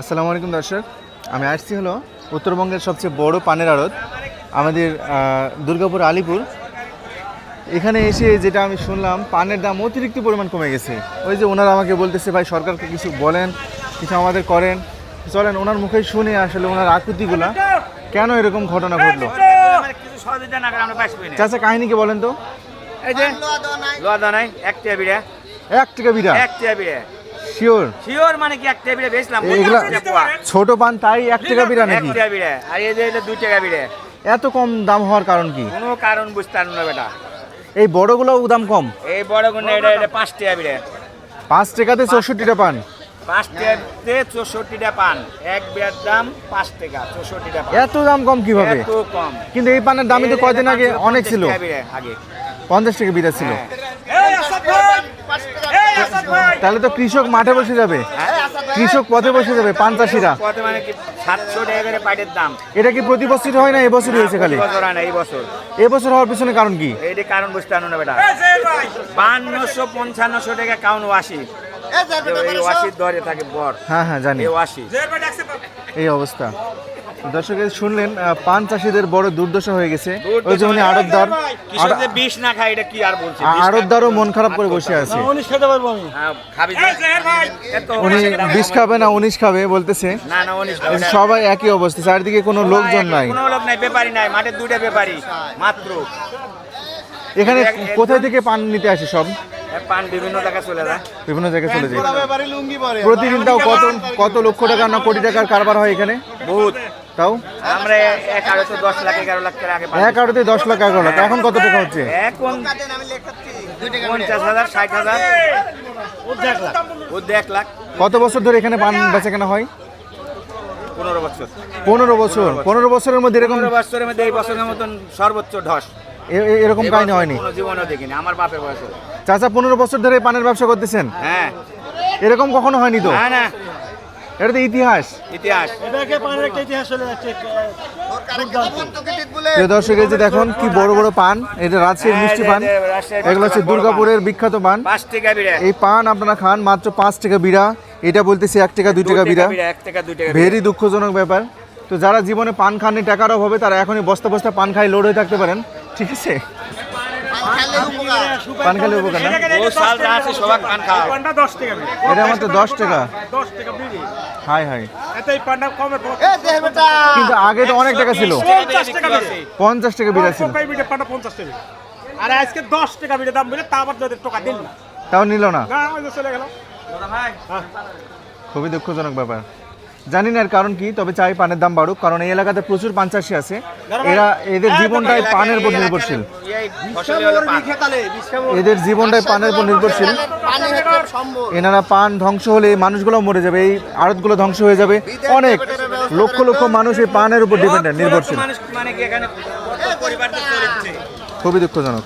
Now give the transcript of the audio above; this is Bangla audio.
আসসালামু আলাইকুম দর্শক। আমি আসছি হলো উত্তরবঙ্গের সবচেয়ে বড় পানের আড়ত আমাদের দুর্গাপুর আলিপুর। এখানে এসে যেটা আমি শুনলাম পানের দাম অতিরিক্ত পরিমাণ কমে গেছে। ওই যে ওনারা আমাকে বলতেছে ভাই সরকারকে কিছু বলেন কিছু আমাদের করেন। চলেন ওনার মুখে শুনে আসলে ওনার আকুতিগুলা কেন এরকম ঘটনা ঘটলো? মানে কিছু সহযোগিতা না করে আমরা পাইছি না চাচা কাহিনী কি বলেন তো? এই যে এক টিয়া বিড়ে। এক টাকা বিড়া। এক বিড়ে। শিওর শিওর মানে কি এক টিয়া বিড়ে বেচলাম? এগুলা ছোট পান তাই এক টাকা বিড়া এক নাকি? টিয়া বিড়ে। আর এই যে এটা দুই টাকা বিড়ে। এত কম দাম হওয়ার কারণ কি? কোনো কারণ বুঝতে পারব না বেটা। এই বড়গুলো দাম কম? এই বড় গুণ এটা এটা পাঁচ টাকা বিড়ে। পাঁচ টাকাতে চৌষট্টিটা পান? পাঁচ টাকাতে চৌষট্টিটা পান। এক বিড়ার দাম পাঁচ টাকা চৌষট্টিটা পান। এত দাম কম কীভাবে? এত কম। কিন্তু এই পানের দামই তো কয়দিন আগে অনেক ছিল। আগে। পঞ্চাশ টাকা বিড়া ছিল। হ্যাঁ। তাহলে তো কৃষক মাঠে বসে যাবে। কৃষক পথে বসে যাবে পান চাষিরা মানে কি সাতশো টাকা করে পাটের দাম? এটা কি প্রতি বছর হয় না? এবছর হয়েছে খালি। বছর হয় না এই বছর। এবছর হওয়ার পিছনে কারণ কি? এইটা কারণ বুঝতে পারব না বেটা। বান্নশো পঞ্চান্নশো টাকা কাউন ওয়াশি। এই ওয়াশির দরে থাকে বর। হ্যাঁ হ্যাঁ জানি। এই ওয়াশি। এই অবস্থা। দর্শকের শুনলেন পান চাষিদের বড় দুর্দশা হয়ে গেছে। ওই যে উনি আড়তদার বিষ না খায় এটা কি আর বলছে? আড়তদারও মন খারাপ করে বসে আছে। হ্যাঁ, খাবি যে? এত উনি উনিশ বিষ খাবে না উনিশ খাবে বলতেছে। না না উনিশ টাকা। সবাই একই অবস্থা চারিদিকে কোনো লোকজন নাই। কোনো লোক নাই ব্যাপারী নাই মাঠের দুইটা ব্যাপারী মাত্র। এখানে কোথায় থেকে পান নিতে আসে সব? পান বিভিন্ন টাকা চলে যায়। বিভিন্ন জায়গায় চলে যায়। প্রতিদিন তাও কত কত লক্ষ টাকা না কোটি টাকার কারবার হয় এখানে? বহুত। তাও? আমরা এক দশ লাখ এগারো লাখ করে আগে দশ লাখ এগারো লাখ। এখন কত টাকা হচ্ছে? এখন পঞ্চাশ হাজার ষাট হাজার। ও এক লাখ। কত বছর ধরে এখানে পান বেচা কেনা হয়? পনেরো বছর। পনেরো বছর। পনেরো বছরের মধ্যে এরকম পনেরো বছরের মধ্যে এই বছরের মতন সর্বোচ্চ এ- এরকম কাহিনী হয়নি? জীবনও দেখিনি। আমার বাপের বয়সে। চাচা পনেরো বছর ধরে পানের ব্যবসা করতেছেন? হ্যাঁ। এরকম কখনো হয়নি তো? না না। এটা তো ইতিহাস। ইতিহাস। প্রিয় দর্শক এই যে দেখুন কি বড় বড় পান এটা রাজশাহীর মিষ্টি পান হ্যাঁ, রাজশাহীর এগুলো হচ্ছে দুর্গাপুরের বিখ্যাত পান। পাঁচ টাকা বিড়ে। এই পান আপনারা খান মাত্র পাঁচ টাকা বিড়া এটা বলতেছি এক টাকা দুই টাকা বিড়া। ভেরি দুঃখজনক ব্যাপার। তো যারা জীবনে পান খাননি টাকার অভাবে তারা এখনই বস্তা বস্তা পান খাই লোড হয়ে থাকতে পারেন। ঠিক আছে? পান খেলে উপকার না? পান এটা মাত্র দশ টাকা। দশ টাকা বিড়ি। হাই হাই। কিন্তু আগে তো অনেক টাকা ছিল। পঞ্চাশ টাকা বিড়ি পঞ্চাশ টাকা বিড়া ছিল। আর আজকে দশ টাকা বিড়া দাম বলে তা আবার টাকা দিল না। তাও নিল না। চলে গেল। খুবই দুঃখজনক ব্যাপার। জানি না এর কারণ কি তবে চাই পানের দাম বাড়ুক কারণ এই এলাকাতে প্রচুর পান চাষি আছে। এরা এদের জীবনটাই পানের উপর নির্ভরশীল। এদের জীবনটাই পানের উপর নির্ভরশীল। এনারা পান ধ্বংস হলে মানুষগুলো মরে যাবে এই আড়তগুলো ধ্বংস হয়ে যাবে। অনেক লক্ষ লক্ষ মানুষ এই পানের উপর ডিপেন্ডেন্ট নির্ভরশীল। মানে খুবই দুঃখজনক।